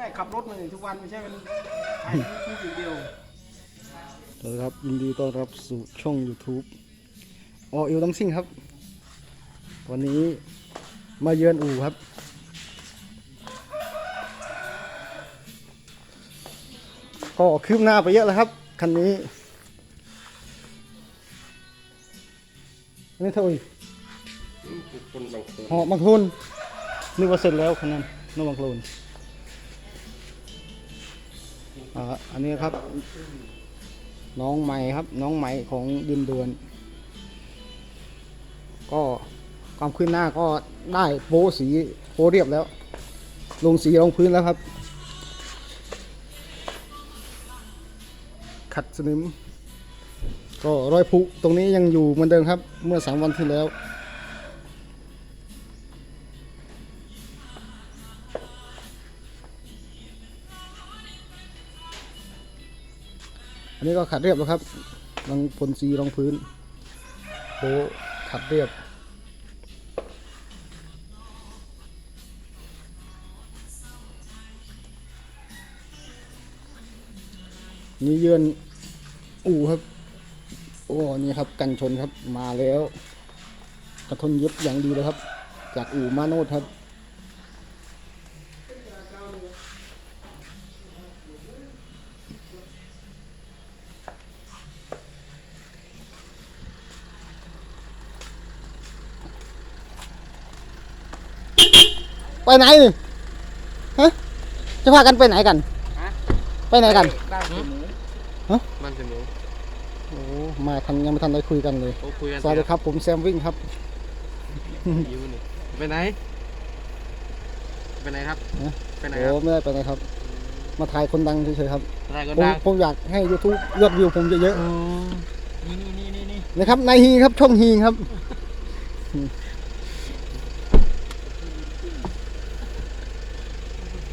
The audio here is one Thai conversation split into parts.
ได้ขับรถมาทุกวันไม่ใช่เป็นถ่ายยูทูบอย่างเดียวสวัสดีครับยินดีต้อนรับสู่ช่อง YouTube อออิวดัมซิ่งครับ วันนี้มาเยือนอู่ครับ ก็คืบหน้าไปเยอะแล้วครับ คันนี้อันนี่เท่าไหร่คนบางคนหอบางทุนนึกว่าเสร็จแล้วคันนั้นนอกบางโคลน อันนี้ครับ น้องใหม่ครับ น้องใหม่ของดินดวน ก็ความขึ้นหน้าก็ได้โปสีโปเรียบแล้ว ลงสีลงพื้นแล้วครับ ขัดสนิม ก็รอยผุตรงนี้ยังอยู่เหมือนเดิมครับ เมื่อสามวันที่แล้ว อันนี้ก็ขัดเรียบแล้วครับลังพ่นสีรองพื้นโบขัดเรียบ นี่เยือนอู่ครับ โอ้ นี่ครับกันชนครับมาแล้ว กระทนเย็บอย่างดีเลยครับ จากอู่มาโนดครับ ไปไหนนี่ฮะจะพากันไปไหนกัน ไปไหนกัน บ้านคุณหมูมันจะหมูโอ้มาทันยังไม่ทันได้คุยกันเลย โอ้คุยกันสวัสดีครับ ผมแซมวิ่งครับยูนี่ไปไหน ไปไหนครับฮะไปไหนโอ้ครับไม่ได้ไปไหนครับ มาถ่ายคนดังเฉยๆครับอะไรก็ผมได้ผมอยากให้ YouTube ยอดวิวผมเยอะนี่นี่นี่นี่นี่ๆนะครับนายฮีครับช่องฮีครับ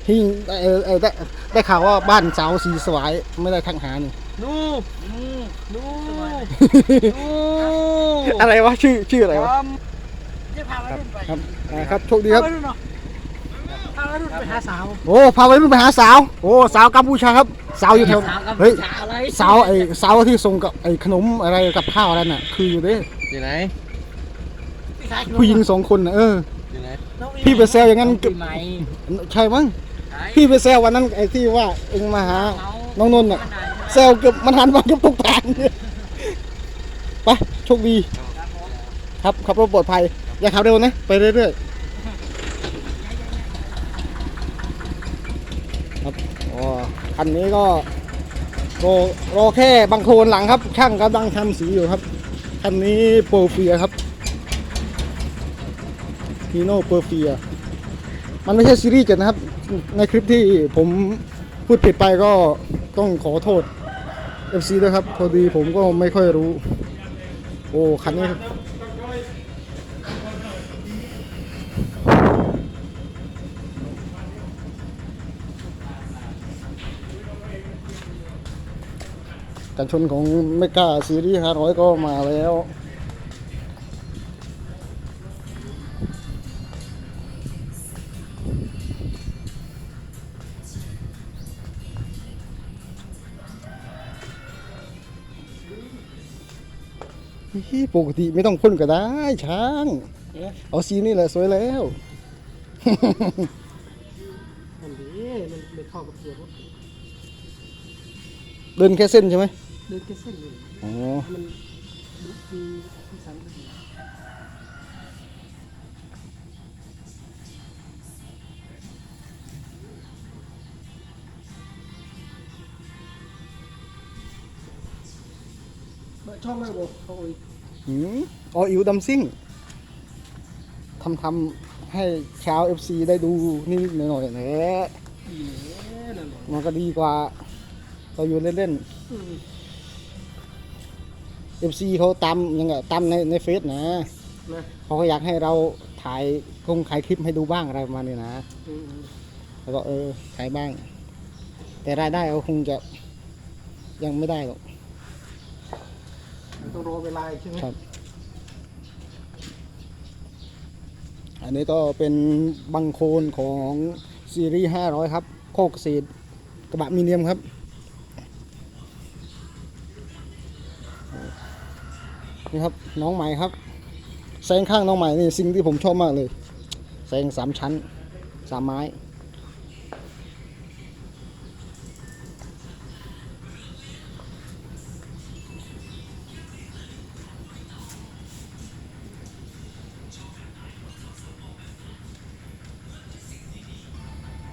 ฮีเออเออได้ได้ข่าวว่าบ้านสาวสีสวายไม่ได้ทักหานี่ นูนูนูนูอะไรวะชื่อชื่ออะไรวะจะพาวัยรุ่นไปครับอ่าครับโชคดีครับ พาวัยรุ่นเนาะพาวัยรุ่นไปหาสาวโอ้พาไปรุ่นไปหาสาว โอ้สาวกัมพูชาครับสาวอยู่แถวเฮ้ยอะไรสาวไอ้สาวที่ส่งกับไอ้ขนมอะไรกับข้าวอะไรน่ะ คืออยู่เด้อยู่ไหนผู้หญิงสองคนน่ะเอออยู่ไหนพี่ไปแซวอย่างนั้นกับใหม่ใช่มั้ง พี่ไปแซววันนั้นไอ้ที่ว่าเองมาหาน้องนนท์น่ะแซวเกือบมันหันมาเกือบตกทางเนี่ยไปโชคดีครับขับรถปลอดภัย อย่าขับเร็วนะ ไปเรื่อยๆครับอ๋อคันนี้ก็รอรอแค่บางโคลนหลังครับ ช่างกำลังทำสีอยู่ครับคันนี้โปรเฟียครับฮีโน่โปรเฟีย มันไม่ใช่ซีรีส์เจ็ดนะครับ ในคลิปที่ผมพูดผิดไปก็ต้องขอโทษ FC ด้วยครับ พอดีผมก็ไม่ค่อยรู้ โอ้คันนี้กันชนของเมกาซีรีส์500 ก็มาแล้ว ปกติไม่ต้องพ่นก็ได้ ช้าง เอาสีนี่แหละสวยแล้วมันดีมันไม่เข้ากับตัวรถเดินแค่เส้นใช่ไหมเดินแค่เส้นเลยอ๋อมันดูมีสีสันก็ดี เปิดช่องได้บ่เขาอีกหืมอ๋ออิวดัมซิ่งทำทำให้ชาว FC ได้ดูนิดๆหน่อยๆแหละดีเลยนั่นแหละมันก็ดีกว่า เราอยู่เล่นอืมๆ FC เขาตามยังไงตามในในเฟซนะนะเขาก็อยากให้เราถ่ายคงถ่ายคลิปให้ดูบ้างอะไรประมาณนี้นะ อืมอืมแล้วก็เออถ่ายบ้าง แต่รายได้เขาคงจะยังไม่ได้หรอกมัน ต้องรอเวลาอีกใช่ไหมครับ อันนี้ก็เป็นบังโคลนของซีรีส์500 ครับ โคกเกษกระบะมีเนียมครับ นี่ครับน้องใหม่ครับแซงข้างน้องใหม่นี่สิ่งที่ผมชอบมากเลยแซงสามชั้นสามไม้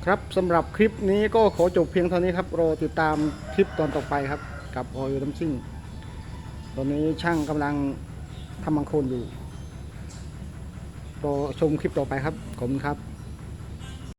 ครับสำหรับคลิปนี้ก็ขอจบเพียงเท่านี้ครับรอติดตามคลิปตอนต่อไปครับ กับออยน้ำซิ่งตอนนี้ช่างกำลังทำมังคลนอยู่รอชมคลิปต่อไปครับ ขอบคุณครับ